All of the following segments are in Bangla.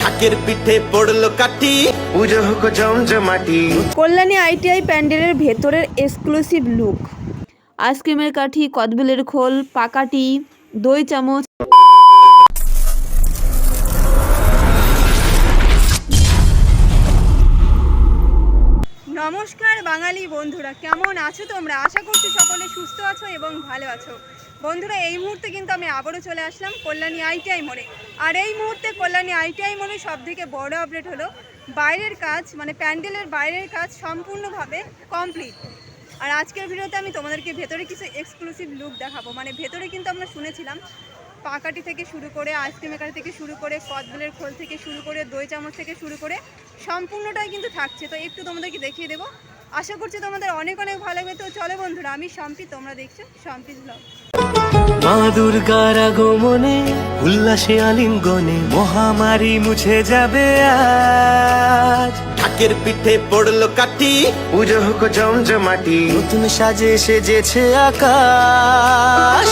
ঢাকের পিঠে পড়ল কাঠি। পুজো হোক জমজমাটি। কল্যাণী আইটিআই প্যান্ডেলের ভেতরের এক্সক্লুসিভ লুক। আইসক্রিমের কাঠি কদবেলের খোল পাকাটি দই চামচ। নমস্কার বাঙালি বন্ধুরা কেমন আছো তোমরা? আশা করছি সকলে সুস্থ আছো এবং ভালো আছো। বন্ধুরা, এই মুহূর্তে কিন্তু আমি আবারও চলে আসলাম কল্যাণী আইটিআই মোড়ে। আর এই মুহূর্তে কল্যাণী আইটিআই মোড়ে সব থেকে বড় আপডেট হলো বাইরের কাজ মানে প্যান্ডেলের বাইরের কাজ সম্পূর্ণভাবে কমপ্লিট আর আজকের ভিডিওতে আমি তোমাদেরকে ভেতরে কিছু এক্সক্লুসিভ লুক দেখাবো। মানে ভেতরে কিন্তু আমরা শুনেছিলাম, পাকাটি থেকে শুরু করে আইসক্রিম মেকার থেকে শুরু করে কদবেলের খোল থেকে শুরু করে দই চামচ থেকে শুরু করে সম্পূর্ণটাই কিন্তু থাকছে। তো একটু তোমাদেরকে দেখিয়ে দেবো। আশা করছি তোমাদের অনেক অনেক ভালো লাগবে। তো চলো বন্ধুরা আমি সম্পি তোমরা দেখছ সম্পিস ব্লগ মা দুর্গার আগমনে উল্লাসে আলিঙ্গনে মহামারী মুছে যাবে আজ। ঢাকের পিঠে পড়ল কাঠি। পুজো হোক জমজমাটি নতুন সাজে সেজেছে আকাশ।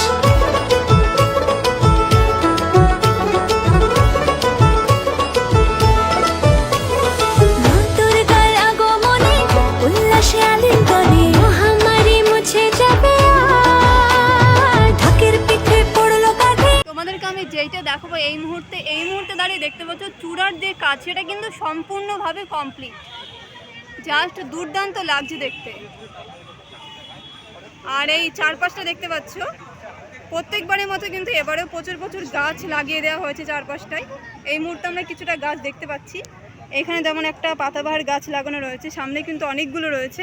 দেখাবো এই মুহূর্তে এই মুহূর্তে দাঁড়িয়ে দেখতে পাচ্ছ চূড়ার যে কাজ, সেটা কিন্তু সম্পূর্ণভাবে কমপ্লিট জাস্ট দুর্দান্ত লাগছে দেখতে। আর এই চারপাশটা দেখতে পাচ্ছ, প্রত্যেকবারের মতো কিন্তু এবারেও প্রচুর প্রচুর গাছ লাগিয়ে দেওয়া হয়েছে চারপাশটায়। এই মুহূর্তে আমরা কিছুটা গাছ দেখতে পাচ্ছি। এখানে যেমন একটা পাতাবাহার গাছ লাগানো রয়েছে, সামনে কিন্তু অনেকগুলো রয়েছে।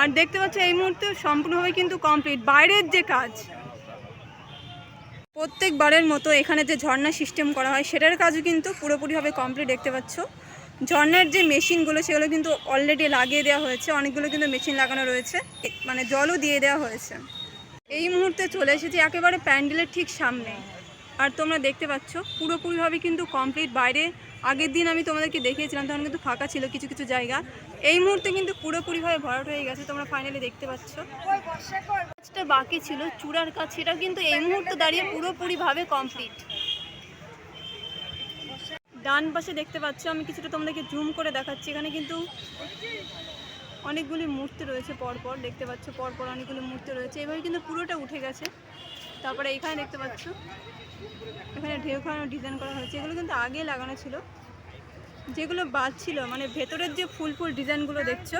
আর দেখতে পাচ্ছ এই মুহূর্তে সম্পূর্ণভাবে কিন্তু কমপ্লিট বাইরের যে কাজ প্রত্যেকবারের মতো এখানে যে ঝর্ণা সিস্টেম করা হয়, সেটার কাজও কিন্তু পুরোপুরিভাবে কমপ্লিট দেখতে পাচ্ছ। ঝর্ণার যে মেশিনগুলো, সেগুলো কিন্তু অলরেডি লাগিয়ে দেওয়া হয়েছে। অনেকগুলো কিন্তু মেশিন লাগানো রয়েছে। মানে জলও দিয়ে দেওয়া হয়েছে। এই মুহূর্তে চলে এসেছি একেবারে প্যান্ডেলের ঠিক সামনে। আর তোমরা দেখতে পাচ্ছ, পুরোপুরিভাবে কিন্তু কমপ্লিট বাইরে। আগের দিন আমি তোমাদেরকে দেখিয়েছিলাম, তখন কিন্তু ফাঁকা ছিল কিছু কিছু জায়গা। এই মুহূর্তে কিন্তু পুরোপুরিভাবে ভরাট হয়ে গেছে, তোমরা ফাইনালি দেখতে পাচ্ছ। কাজটা বাকি ছিল, চূড়ার কাজ, সেটা কিন্তু এই মুহূর্তে দাঁড়িয়ে পুরোপুরিভাবে কমপ্লিট ডান পাশে দেখতে পাচ্ছ, আমি কিছুটা তোমাদেরকে জুম করে দেখাচ্ছি। এখানে কিন্তু অনেকগুলি মূর্তি রয়েছে পরপর, দেখতে পাচ্ছ, পরপর অনেকগুলি মূর্তি রয়েছে। এভাবে কিন্তু পুরোটা উঠে গেছে। তারপরে এখানে দেখতে পাচ্ছ। এখানে ঢেউ খাওয়ানো ডিজাইন করা হয়েছে। এগুলো কিন্তু আগে লাগানো ছিল। যেগুলো বাদ ছিল মানে ভেতরের যে ফুল ফুল ডিজাইনগুলো দেখছ,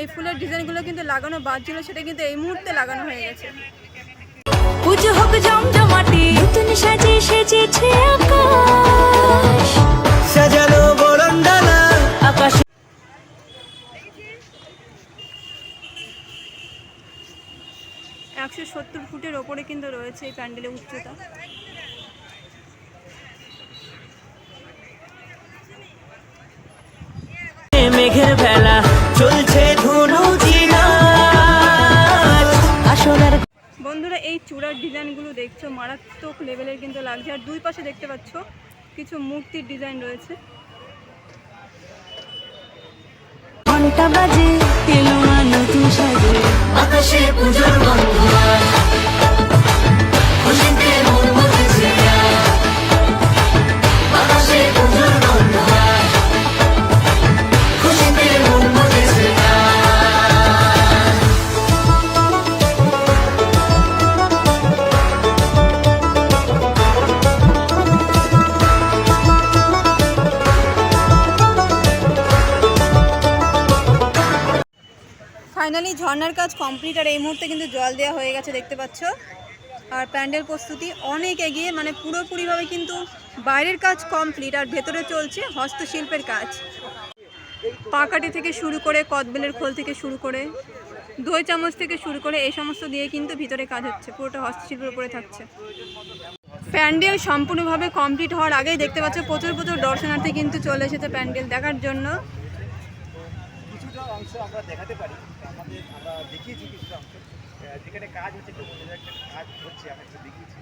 এই ফুলের ডিজাইনগুলো কিন্তু লাগানো বাদ ছিল, সেটা কিন্তু এই মুহূর্তে লাগানো হয়ে গেছে। পুজো হোক জমজমাটি, নতুন সাজে সেজেছে একশো সত্তর ফুটের ওপরে কিন্তু রয়েছে এই প্যান্ডেলের উচ্চতা। মেঘের বেলা চলছে ধনু বন্ধুরা এই চূড়ার ডিজাইনগুলো দেখছ মারাত্মক লেভেলের কিন্তু লাগছে। আর দুই পাশে দেখতে পাচ্ছ কিছু মূর্তির ডিজাইন রয়েছে। ঘণ্টা বাজে। আকাশে পুজোর বন্ধুয়ার ঝর্ণার কাজ কমপ্লিট আর এই মুহূর্তে কিন্তু জল দেওয়া হয়ে গেছে, দেখতে পাচ্ছ। আর প্যান্ডেল প্রস্তুতি অনেক এগিয়ে মানে পুরোপুরিভাবে কিন্তু বাইরের কাজ কমপ্লিট আর ভেতরে চলছে হস্তশিল্পের কাজ। পাকাটি থেকে শুরু করে কদবেলের খোল থেকে শুরু করে, দই চামচ থেকে শুরু করে এই সমস্ত দিয়ে কিন্তু ভিতরে কাজ হচ্ছে, পুরোটা হস্তশিল্পের উপরে থাকছে। প্যান্ডেল সম্পূর্ণভাবে কমপ্লিট হওয়ার আগেই দেখতে পাচ্ছ প্রচুর প্রচুর দর্শনার্থী কিন্তু চলে এসেছে প্যান্ডেল দেখার জন্য। আমরা দেখাতে পারি আমাদের আমরা দেখিয়েছি কিছুটা অংশ। যেখানে কাজ হচ্ছে একটু বোঝা যাচ্ছে কাজ হচ্ছে আমরা একটু দেখিয়েছি।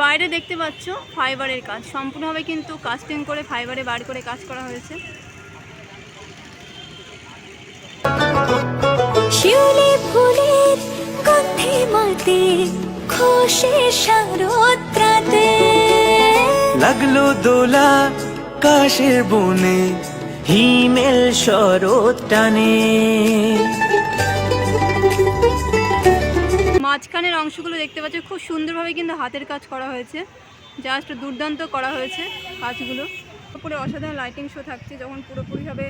বাইরে দেখতে পাচ্ছ ফাইবারের কাজ। সম্পূর্ণভাবে কিন্তু কাস্টিং করে ফাইবারে বার করে কাজ করা হয়েছে। শিউলি ফুলের গন্ধ মাতে খুশি শারদ্রাতে লাগল দোলা কাশের বনে, হিমেল শরৎ টানে। মাঝখানের অংশগুলো দেখতে পাচ্ছ, খুব সুন্দরভাবে কিন্তু হাতের কাজ করা হয়েছে। জাস্ট দুর্দান্ত করা হয়েছে কাজগুলো। উপরে অসাধারণ লাইটিং শো থাকছে, যখন পুরোপুরিভাবে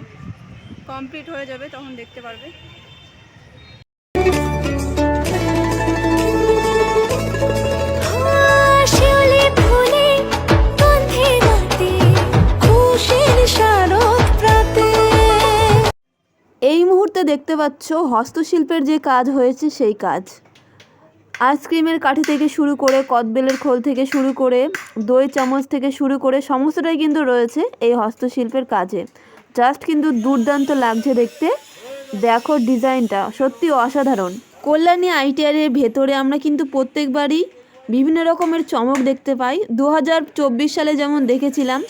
কমপ্লিট হয়ে যাবে, তখন দেখতে পারবে। এই মুহূর্তে দেখতে পাচ্ছ হস্তশিল্পের যে কাজ হয়েছে সেই কাজ। আইসক্রিমের কাঠি থেকে শুরু করে কদবেলের খোল থেকে শুরু করে দই চামচ থেকে শুরু করে সমস্তটাই কিন্তু রয়েছে এই হস্তশিল্পের কাজে। জাস্ট কিন্তু দুর্দান্ত লাগছে দেখতে। দেখো ডিজাইনটা, সত্যি অসাধারণ। কল্যাণী আইটিআরের ভেতরে আমরা কিন্তু প্রত্যেকবারই বিভিন্ন রকমের চমক দেখতে পাই। দু হাজার চব্বিশ সালে যেমন দেখেছিলাম,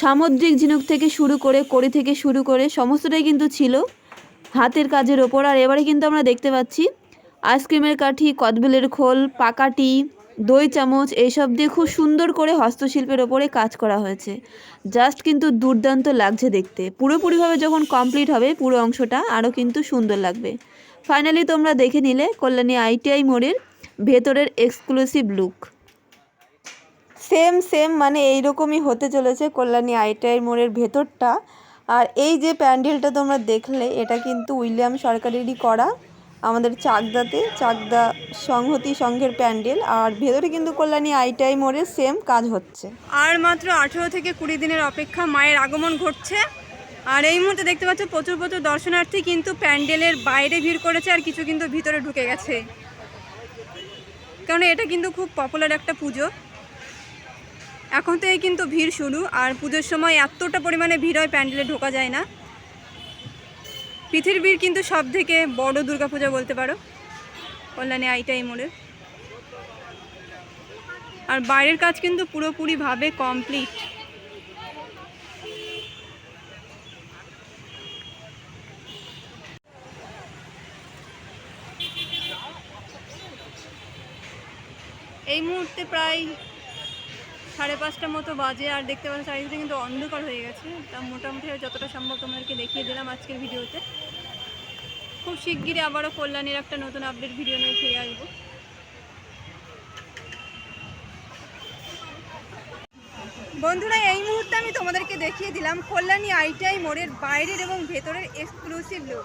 সামুদ্রিক ঝিনুক থেকে শুরু করে, কড়ি থেকে শুরু করে সমস্তটাই কিন্তু ছিল। হাতের কাজের ওপর। আর এবারে কিন্তু আমরা দেখতে পাচ্ছি, আইসক্রিমের কাঠি, কদবেলের খোল পাকাটি দই চামচ, এইসব দিয়ে খুব সুন্দর করে হস্তশিল্পের ওপরে কাজ করা হয়েছে। জাস্ট কিন্তু দুর্দান্ত লাগছে দেখতে। পুরোপুরিভাবে যখন কমপ্লিট হবে পুরো অংশটা আরও কিন্তু সুন্দর লাগবে। ফাইনালি তোমরা দেখে নিলে কল্যাণী আইটিআই মোড়ের ভেতরের এক্সক্লুসিভ লুক। সেম সেম মানে এইরকমই হতে চলেছে কল্যাণী আইটিআই মোড়ের ভেতরটা। আর এই যে প্যান্ডেলটা তোমরা দেখলে, এটা কিন্তু উইলিয়াম সরকারেরই করা। আমাদের চাকদাতে, চাকদা সংহতি সংঘের প্যান্ডেল। আর ভেতরে কিন্তু কল্যাণী আইটিআই মোড়ের সেম কাজ হচ্ছে। আর মাত্র আঠেরো থেকে কুড়ি দিনের অপেক্ষা মায়ের আগমন ঘটছে। আর এই মুহূর্তে দেখতে পাচ্ছ, প্রচুর প্রচুর দর্শনার্থী কিন্তু প্যান্ডেলের বাইরে ভিড় করেছে আর কিছু কিন্তু ভিতরে ঢুকে গেছে। কারণ এটা কিন্তু খুব পপুলার একটা পুজো। এখন থেকে কিন্তু ভিড় শুরু, আর পুজোর সময় এতটা পরিমাণে ভিড় হয়, প্যান্ডেলে ঢোকা যায় না। পৃথিবীর কিন্তু সব থেকে বড় দুর্গাপূজা বলতে পারো, কল্যাণী আইটাই মোড়ে আর বাইরের কাজ কিন্তু পুরোপুরিভাবে কমপ্লিট এই মুহূর্তে প্রায় সাড়ে পাঁচটা মতো বাজে আর দেখতে পাচ্ছি চারিদিকে কিন্তু অন্ধকার হয়ে গেছে। তা মোটামুটি যতটা সম্ভব তোমাদেরকে দেখিয়ে দিলাম আজকের ভিডিওতে। খুব শিগগিরই আবারও কল্যাণীর একটা নতুন আপডেট ভিডিও নিয়ে ফিরে আসব। বন্ধুরা, এই মুহূর্তে আমি তোমাদেরকে দেখিয়ে দিলাম কল্যাণী আইটিআই মোড়ের বাইরের এবং ভেতরের এক্সক্লুসিভ লুক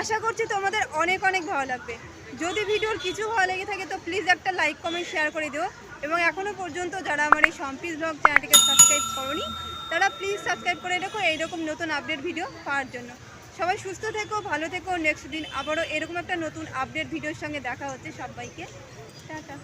আশা করছি তোমাদের অনেক অনেক ভালো লাগবে। যদি ভিডিওর কিছু ভালো লেগে থাকে তো প্লিজ একটা লাইক কমেন্ট শেয়ার করে দিও। এবং এখনও পর্যন্ত যারা আমার এই সম্পিস ব্লগ চ্যানেলটিকে সাবস্ক্রাইব করনি, তারা প্লিজ সাবস্ক্রাইব করে রেখো এইরকম নতুন আপডেট ভিডিও পাওয়ার জন্য। সবাই সুস্থ থেকো, ভালো থেকো নেক্সট দিন আবারও এরকম একটা নতুন আপডেট ভিডিওর সঙ্গে দেখা হচ্ছে সবাইকে। টাটা।